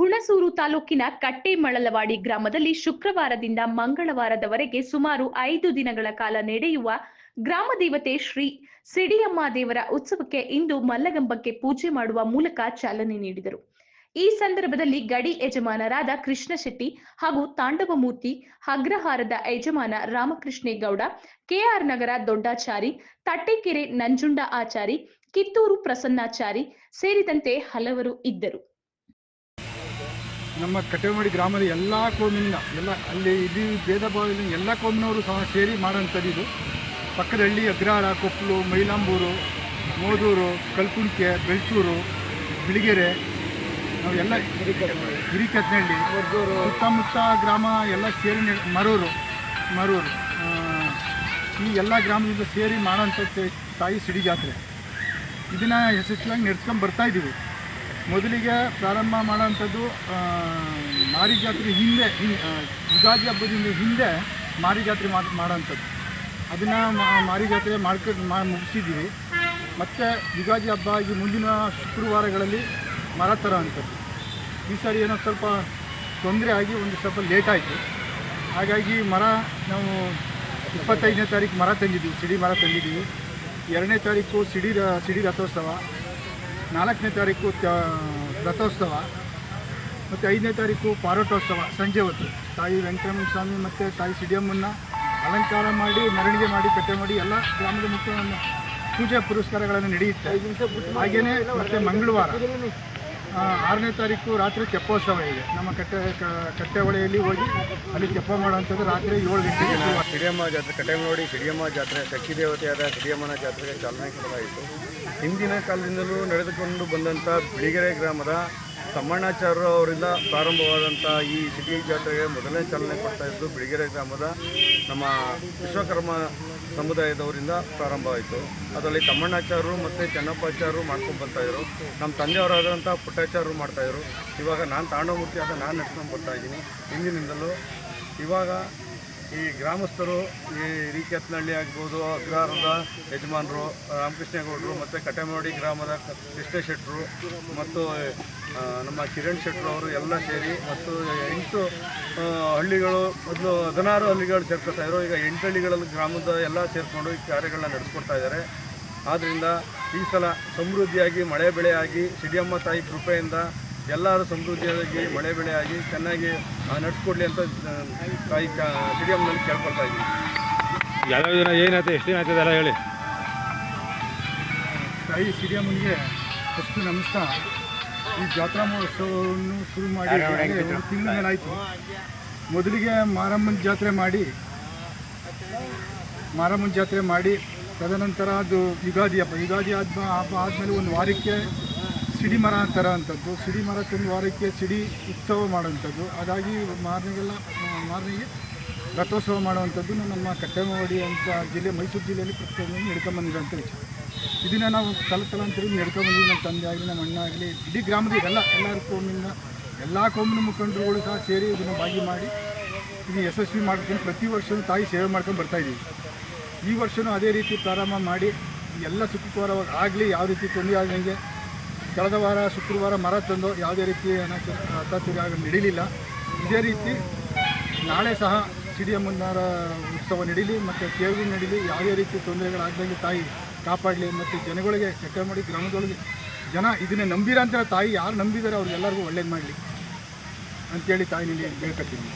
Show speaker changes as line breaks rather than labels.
ಹುಣಸೂರು ತಾಲೂಕಿನ ಕಟ್ಟೆಮಳಲವಾಡಿ ಗ್ರಾಮದಲ್ಲಿ ಶುಕ್ರವಾರದಿಂದ ಮಂಗಳವಾರದವರೆಗೆ ಸುಮಾರು ಐದು ದಿನಗಳ ಕಾಲ ನಡೆಯುವ ಗ್ರಾಮ ದೇವತೆ ಶ್ರೀ ಸಿಡಿಯಮ್ಮ ದೇವರ ಉತ್ಸವಕ್ಕೆ ಇಂದು ಮಲ್ಲಗಂಬಕ್ಕೆ ಪೂಜೆ ಮಾಡುವ ಮೂಲಕ ಚಾಲನೆ ನೀಡಿದರು. ಈ ಸಂದರ್ಭದಲ್ಲಿ ಗಡಿ ಯಜಮಾನರಾದ ಕೃಷ್ಣ ಶೆಟ್ಟಿ ಹಾಗೂ ತಾಂಡವಮೂರ್ತಿ ಅಗ್ರಹಾರದ ಯಜಮಾನ ರಾಮಕೃಷ್ಣೇಗೌಡ, ಕೆಆರ್ ನಗರ ದೊಡ್ಡಾಚಾರಿ, ತಟ್ಟೆಕೆರೆ ನಂಜುಂಡ ಆಚಾರಿ, ಕಿತ್ತೂರು ಪ್ರಸನ್ನಾಚಾರಿ ಸೇರಿದಂತೆ ಹಲವರು ಇದ್ದರು.
ನಮ್ಮ ಕಟ್ಟೆಮಾಡಿ ಗ್ರಾಮದ ಎಲ್ಲ ಕೋಮಿನಿಂದ, ಎಲ್ಲ ಅಲ್ಲಿ ಇಲ್ಲಿ ಭೇದ ಭಾವದಿಂದ ಎಲ್ಲ ಕೋಮಿನವರು ಸಹ ಸೇರಿ ಮಾಡೋಂಥದ್ದು ಪಕ್ಕದ ಹಳ್ಳಿ ಅಗ್ರಹಾರ ಕೊಪ್ಪಲು ಮೈಲಾಂಬೂರು, ಮೋದೂರು ಕಲ್ಕುಂಟೆ ಬೆಳ್ತೂರು, ಬಿಳಿಗೆರೆ, ನಾವು ಎಲ್ಲ ಹಿರಿಕತ್ನಹಳ್ಳಿ ಸುತ್ತಮುತ್ತ ಗ್ರಾಮ ಎಲ್ಲ ಸೇರಿ ಮರೂರು ಮರೂರು. ಈ ಎಲ್ಲ ಗ್ರಾಮದಿಂದ ಸೇರಿ ಮಾಡೋಂಥ ತಾಯಿ ಸಿಡಿ ಜಾತ್ರೆ ಇದನ್ನು ಯಶಸ್ವಿಯಾಗಿ ನಡೆಸ್ಕೊಂಡು ಬರ್ತಾ ಇದ್ದೀವಿ. ಮೊದಲಿಗೆ ಪ್ರಾರಂಭ ಮಾಡೋಂಥದ್ದು ಮಾರಿ ಜಾತ್ರೆ ಹಿಂದೆ ಯುಗಾದಿ ಹಬ್ಬದಿಂದ ಹಿಂದೆ ಮಾರಿ ಜಾತ್ರೆ ಮಾಡ್ ಮಾಡೋಂಥದ್ದು ಅದನ್ನು ಮಾರಿ ಜಾತ್ರೆ ಮಾಡ್ಕೊಂಡು ಮಾ, ಮುಗಿಸಿದ್ದೀವಿ. ಮತ್ತು ಯುಗಾದಿ ಹಬ್ಬ ಆಗಿ ಮುಂದಿನ ಶುಕ್ರವಾರಗಳಲ್ಲಿ ಮರ ತರೋವಂಥದ್ದು ಈ ಸಾರಿ ಏನೋ ಸ್ವಲ್ಪ ತೊಂದರೆ ಆಗಿ ಒಂದು ಸ್ವಲ್ಪ ಲೇಟ್ ಆಯಿತು. ಹಾಗಾಗಿ ಮರ ನಾವು ಇಪ್ಪತ್ತೈದನೇ ತಾರೀಕು ಮರ ತಂದಿದ್ದೀವಿ, ಸಿಡಿ ಮರ ತಂದಿದ್ದೀವಿ. ಎರಡನೇ ತಾರೀಕು ಸಿಡಿ ಸಿಡಿ ರಥೋತ್ಸವ. ನಾಲ್ಕನೇ ತಾರೀಕು ರಥೋತ್ಸವ ಮತ್ತು ಐದನೇ ತಾರೀಕು ಪಾರೋಟೋತ್ಸವ ಸಂಜೆ ಹೊತ್ತು. ತಾಯಿ ವೆಂಕಟರಮಣ ಸ್ವಾಮಿ ಮತ್ತು ತಾಯಿ ಸಿಡಿಯಮ್ಮನ್ನ ಅಲಂಕಾರ ಮಾಡಿ, ಮೆರವಣಿಗೆ ಮಾಡಿ ಕಟ್ಟೆ ಮಾಡಿ ಎಲ್ಲ ಗ್ರಾಮದ ಮುಖ್ಯ ಪೂಜೆ ಪುರಸ್ಕಾರಗಳನ್ನು ನಡೆಯುತ್ತೆ. ಹಾಗೆಯೇ ಮತ್ತು ಮಂಗಳವಾರ. ಆರನೇ ತಾರೀಕು ರಾತ್ರಿ ತೆಪ್ಪೋತ್ಸವ ಇದೆ. ನಮ್ಮ ಕಟ್ಟೆ ಕಟ್ಟೆ ಹೊಳೆಯಲ್ಲಿ ಹೋಗಿ ಅಲ್ಲಿ ತೆಪ್ಪ ಮಾಡುವಂಥದ್ದು ರಾತ್ರಿ ಏಳು ಗಂಟೆಗೆ
ಸಿಡಿಯಮ್ಮ ಜಾತ್ರೆ ಕಟೆಮನೋಡಿ ಸಿಡಿಯಮ್ಮ ಜಾತ್ರೆ, ಶಕ್ತಿ ದೇವತೆಯಾದ ಸಿಡಿಯಮ್ಮನ ಜಾತ್ರೆಗೆ ಚಾಲನೆ ಕೊಡಲಾಯಿತು. ಹಿಂದಿನ ಕಾಲದಿಂದಲೂ ನಡೆದುಕೊಂಡು ಬಂದಂಥ ಬಿಳಿಗೆರೆ ಗ್ರಾಮದ ತಮ್ಮಣ್ಣಾಚಾರ್ಯ ಅವರಿಂದ ಪ್ರಾರಂಭವಾದಂಥ ಈ ಸಿಟಿ ಜಾತ್ರೆಗೆ ಮೊದಲನೇ ಚಾಲನೆ ಕೊಡ್ತಾ ಇದ್ದು ಬಿಳಿಗೆರೆ ಗ್ರಾಮದ ನಮ್ಮ ವಿಶ್ವಕರ್ಮ ಸಮುದಾಯದವರಿಂದ ಪ್ರಾರಂಭವಾಯಿತು ಅದರಲ್ಲಿ ತಮ್ಮಣ್ಣಾಚಾರ್ಯರು ಮತ್ತು ಚೆನ್ನಪ್ಪಾಚಾರ್ಯರು ಮಾಡ್ಕೊಂಡು ಬರ್ತಾಯಿದ್ರು ನಮ್ಮ ತಂದೆಯವರಾದಂಥ ಪುಟ್ಟಾಚಾರ್ಯರು ಮಾಡ್ತಾಯಿದ್ರು ಇವಾಗ ನಾನು ತಾಂಡವಮೂರ್ತಿ ಆದ ನಾನು ನಡ್ಸ್ಕೊಂಡು ಬರ್ತಾಯಿದ್ದೀನಿ ಹಿಂದಿನಿಂದಲೂ ಇವಾಗ ಈ ಗ್ರಾಮಸ್ಥರು ಈ ರೀಕೆತ್ನಹಳ್ಳಿ ಆಗ್ಬೋದು, ಅಗ್ರಹಾರದ ಯಜಮಾನರು, ರಾಮಕೃಷ್ಣೇಗೌಡರು ಮತ್ತು ಕಟೆಮಾಡಿ ಗ್ರಾಮದ ಕೃಷ್ಣ ಶೆಟ್ಟರು ಮತ್ತು ನಮ್ಮ ಕಿರಣ್ ಶೆಟ್ಟರು ಅವರು ಎಲ್ಲ ಸೇರಿ ಮತ್ತು ಎಂಟು ಹಳ್ಳಿಗಳು ಮೊದಲು ಹದಿನಾರು ಹಳ್ಳಿಗಳು ಸೇರ್ಕೊತಾ ಇದ್ರು. ಈಗ ಎಂಟು ಹಳ್ಳಿಗಳಲ್ಲಿ ಗ್ರಾಮದ ಎಲ್ಲ ಸೇರಿಕೊಂಡು ಈ ಕಾರ್ಯಗಳನ್ನ ನಡೆಸ್ಕೊಡ್ತಾ ಇದ್ದಾರೆ. ಆದ್ದರಿಂದ ಈ ಸಲ ಸಮೃದ್ಧಿಯಾಗಿ, ಮಳೆ ಬೆಳೆಯಾಗಿ ಸಿಡಿಯಮ್ಮ ತಾಯಿ ಕೃಪೆಯಿಂದ ಎಲ್ಲರೂ ಸಮೃದ್ಧಿಯಾಗಿ ಮಳೆ ಬೆಳೆ ಆಗಿ ಚೆನ್ನಾಗಿ ನಡೆಸ್ಕೊಡ್ಲಿ ಅಂತ ತಾಯಿ ಕ ಸಿಡಿಯಮ್ಮನಲ್ಲಿ ಕೇಳ್ಕೊಳ್ತಾ ಇದ್ದೀವಿ
ಯಾವ್ಯಾವ ದಿನ ಏನಾಯ್ತು ಎಷ್ಟು ದಿನ ಆಯ್ತದೆ ಎಲ್ಲ ಹೇಳಿ.
ತಾಯಿ ಸಿರಿಯಮ್ಮನಿಗೆ ಫಸ್ಟ್ ನಮಸ್ಕಾರ. ಈ ಜಾತ್ರಾ ಮಹೋತ್ಸವವನ್ನು ಶುರು ಮಾಡಿ ತಿಂಗಳು ಒಂದು ತಿಂಗಳ ಮೇಲೆ ಮೊದಲಿಗೆ ಮಾರಮ್ಮನ ಜಾತ್ರೆ ಮಾಡಿ ಮಾರಮ್ಮನ ಜಾತ್ರೆ ಮಾಡಿ ತದನಂತರ ಅದು ಯುಗಾದಿ ಹಬ್ಬ. ಯುಗಾದಿ ಹಬ್ಬ ಹಬ್ಬ ಆದಮೇಲೆ ಒಂದು ವಾರಕ್ಕೆ ಸಿಡಿ ಮರ ತರ ಅಂಥದ್ದು ಸಿಡಿ ಮರ ತಂದು ವಾರಕ್ಕೆ ಸಿಡಿ ಉತ್ಸವ ಮಾಡುವಂಥದ್ದು. ಹಾಗಾಗಿ ಮಾರನೆಗೆಲ್ಲ, ಮಾರನೆಗೆ ರಥೋತ್ಸವ ಮಾಡುವಂಥದ್ದು ನಮ್ಮ ಕಟ್ಟೆಮವಾಡಿ ಅಂತ ಜಿಲ್ಲೆ, ಮೈಸೂರು ಜಿಲ್ಲೆಯಲ್ಲಿ ಪ್ರತಿಯೊಂದು ನಡ್ಕೊಂಬಂದಿರೋಂಥ ವಿಚಾರ. ಇದನ್ನು ನಾವು ತಲೆ ತಲಾಂತರ ನಡ್ಕೊಂಬಂದಿದ್ದು ನಮ್ಮ ತಂದೆ ಆಗಲಿ, ನಮ್ಮ ಅಣ್ಣ ಆಗಲಿ, ಇಡೀ ಗ್ರಾಮದ ಎಲ್ಲ, ಎಲ್ಲರ ಕೋಮಿನಿಂದ ಎಲ್ಲ ಕೋಮಿನ ಮುಖಂಡರುಗಳು ಸಹ ಸೇರಿ ಇದನ್ನು ಭಾಗಿ ಮಾಡಿ, ಇದನ್ನು ಯಶಸ್ವಿ ಮಾಡ್ಕೊಂಡು ಪ್ರತಿ ವರ್ಷವೂ ತಾಯಿ ಸೇವೆ ಮಾಡ್ಕೊಂಡು ಬರ್ತಾಯಿದ್ದೀವಿ ಈ ವರ್ಷವೂ ಅದೇ ರೀತಿ ಪ್ರಾರಂಭ ಮಾಡಿ, ಎಲ್ಲ ಸುಖಕರವಾಗಿ ಆಗಲಿ, ಯಾವ ರೀತಿ ತೊಂದರೆ ಆಗದಂಗೆ ಕಳೆದ ವಾರ, ಶುಕ್ರವಾರ ಮರ ತಂದು ಯಾವುದೇ ರೀತಿ ಅನಾಚಾರ ನಡೀಲಿಲ್ಲ. ಇದೇ ರೀತಿ ನಾಳೆ ಸಹ ಸಿಡಿಯಮ್ಮನವರ ಉತ್ಸವ ನಡೀಲಿ ಮತ್ತು ಕೇಳಿ ನಡೀಲಿ. ಯಾವುದೇ ರೀತಿ ತೊಂದರೆಗಳಾಗ್ದಂಗೆ ತಾಯಿ ಕಾಪಾಡಲಿ ಮತ್ತು ಜನಗಳಿಗೆ ಚಕ್ಕ ಮಾಡಿ ಗ್ರಾಮದೊಳಗೆ ಜನ ಇದನ್ನೇ ನಂಬಿರ ಅಂತ ತಾಯಿ ಯಾರು ನಂಬಿದ್ದಾರೆ ಅವ್ರಿಗೆಲ್ಲರಿಗೂ ಒಳ್ಳೇದು ಮಾಡಲಿ. ಅಂತೇಳಿ ತಾಯಿ ನಿಮಗೆ ಬೇಡ್ಕೊತೀನಿ